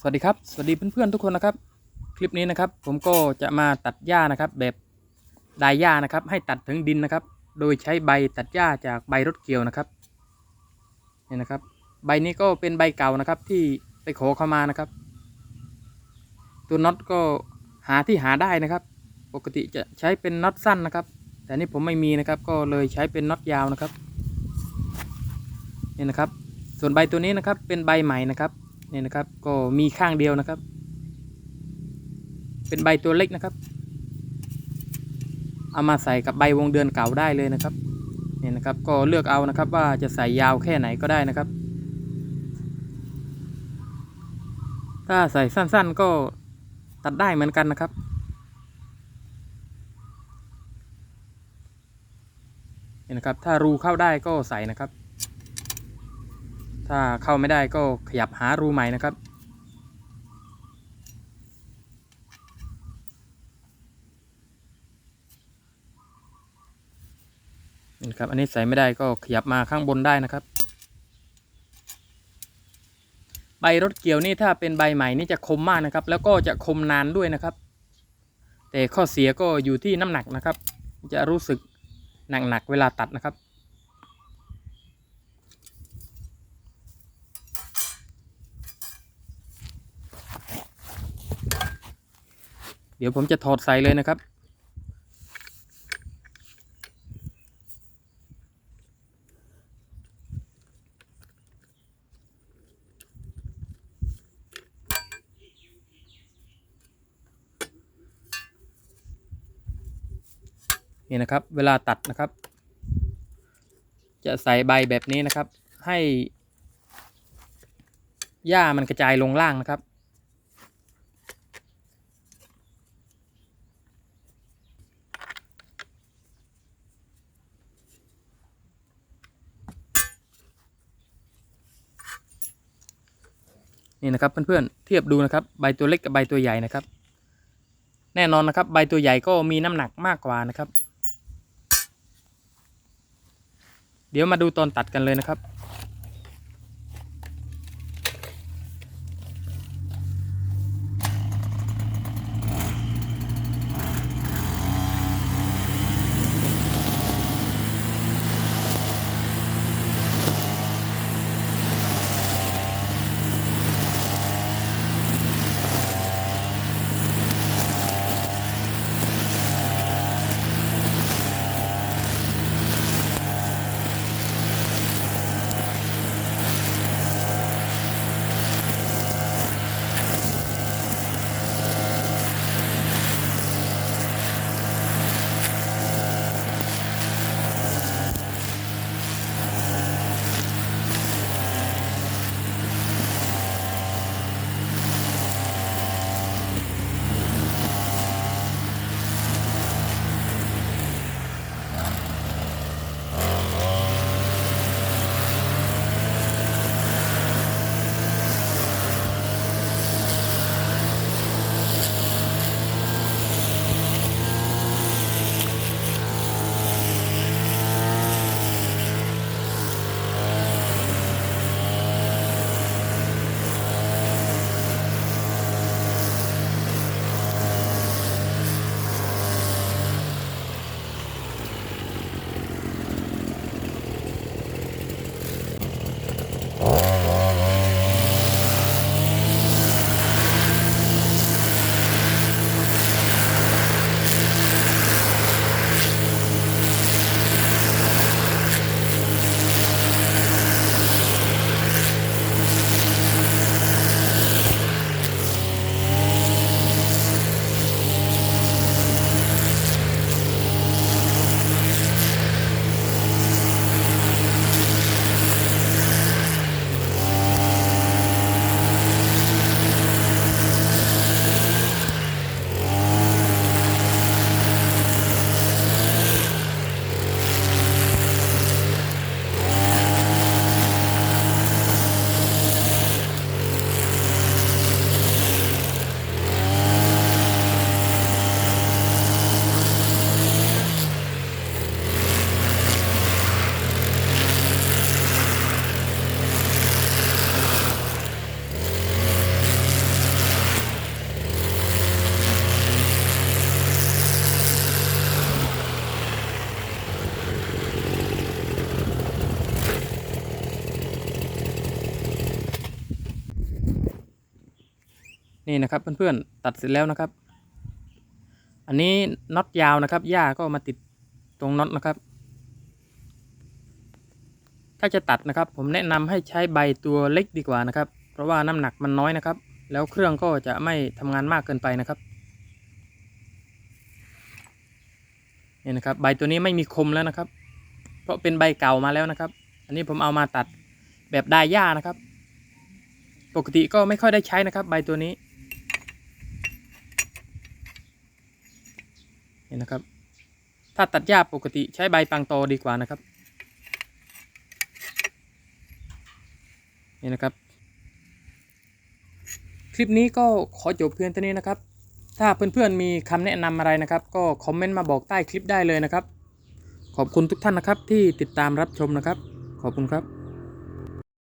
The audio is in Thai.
สวัสดีครับ สวัสดีเพื่อนๆทุกคนนะครับ คลิปนี้นะครับ ผมก็จะมาตัดหญ้านะครับ แบบดายหญ้านะครับ ให้ตัดถึงดินนะครับ โดยใช้ใบตัดหญ้าจากใบรถเกี่ยวนะครับนี่นะครับ ใบนี้ก็เป็นใบเก่านะครับที่ไปขอเข้ามานะครับ ตัวน็อตก็หาที่หาได้นะครับ ปกติจะใช้เป็นน็อตสั้นนะครับ แต่นี่ผมไม่มีนะครับ ก็เลยใช้เป็นน็อตยาวนะครับนี่นะครับ ส่วนใบตัวนี้นะครับเป็นใบใหม่นะครับ นี่นะครับ ก็มีข้างเดียวนะครับ เป็นใบตัวเล็กนะครับ เอามาใส่กับใบวงเดือนเก่าได้เลยนะครับนี่นะครับ ก็เลือกเอานะครับว่าจะใส่ยาวแค่ไหนก็ได้นะครับ ถ้าใส่สั้นๆก็ตัดได้เหมือนกันนะครับนี่นะครับ ถ้ารูเข้าได้ก็ใส่นะครับ ถ้าเข้าไม่ได้ก็ขยับหารูใหม่นะครับ นี่นครับ อันนี้ใส่ไม่ได้ก็ขยับมาข้างบนได้นะครับ ใบรถเกี่ยวนี่ถ้าเป็นใบใหม่นี่จะคมมากนะครับ แล้วก็จะคมนานด้วยนะครับ แต่ข้อเสียก็อยู่ที่น้ำหนักนะครับ จะรู้สึกหนักๆเวลาตัดนะครับ เดี๋ยวผมจะถอดใส่เลยนะครับ นี่นะครับ เวลาตัดนะครับ จะใส่ใบแบบนี้นะครับ ให้หญ้ามันกระจายลงล่างนะครับ นี่นะครับเพื่อนๆเทียบดูนะครับใบตัวเล็กกับใบตัวใหญ่นะครับ แน่นอนนะครับ ใบตัวใหญ่ก็มีน้ำหนักมากกว่านะครับ เดี๋ยวมาดูตอนตัดกันเลยนะครับ นี่นะครับเพื่อนๆตัดเสร็จแล้วนะครับ อันนี้น็อตยาวนะครับหญ้าก็มาติดตรงน็อตนะครับ ถ้าจะตัดนะครับ ผมแนะนำให้ใช้ใบตัวเล็กดีกว่านะครับ เพราะว่าน้ำหนักมันน้อยนะครับ แล้วเครื่องก็จะไม่ทำงานมากเกินไปนะครับนี่นะครับใบตัวนี้ไม่มีคมแล้วนะครับ เพราะเป็นใบเก่ามาแล้วนะครับ อันนี้ผมเอามาตัดแบบดายหญ้านะครับ ปกติก็ไม่ค่อยได้ใช้นะครับ ใบตัวนี้ นี่นะครับ ถ้าตัดหญ้าปกติใช้ใบปังโตดีกว่านะครับ นี่นะครับ คลิปนี้ก็ขอจบเพียงเท่านี้นะครับ ถ้าเพื่อนๆมีคำแนะนำอะไรนะครับ ก็คอมเมนต์มาบอกใต้คลิปได้เลยนะครับ ขอบคุณทุกท่านนะครับที่ติดตามรับชมนะครับ ขอบคุณครับ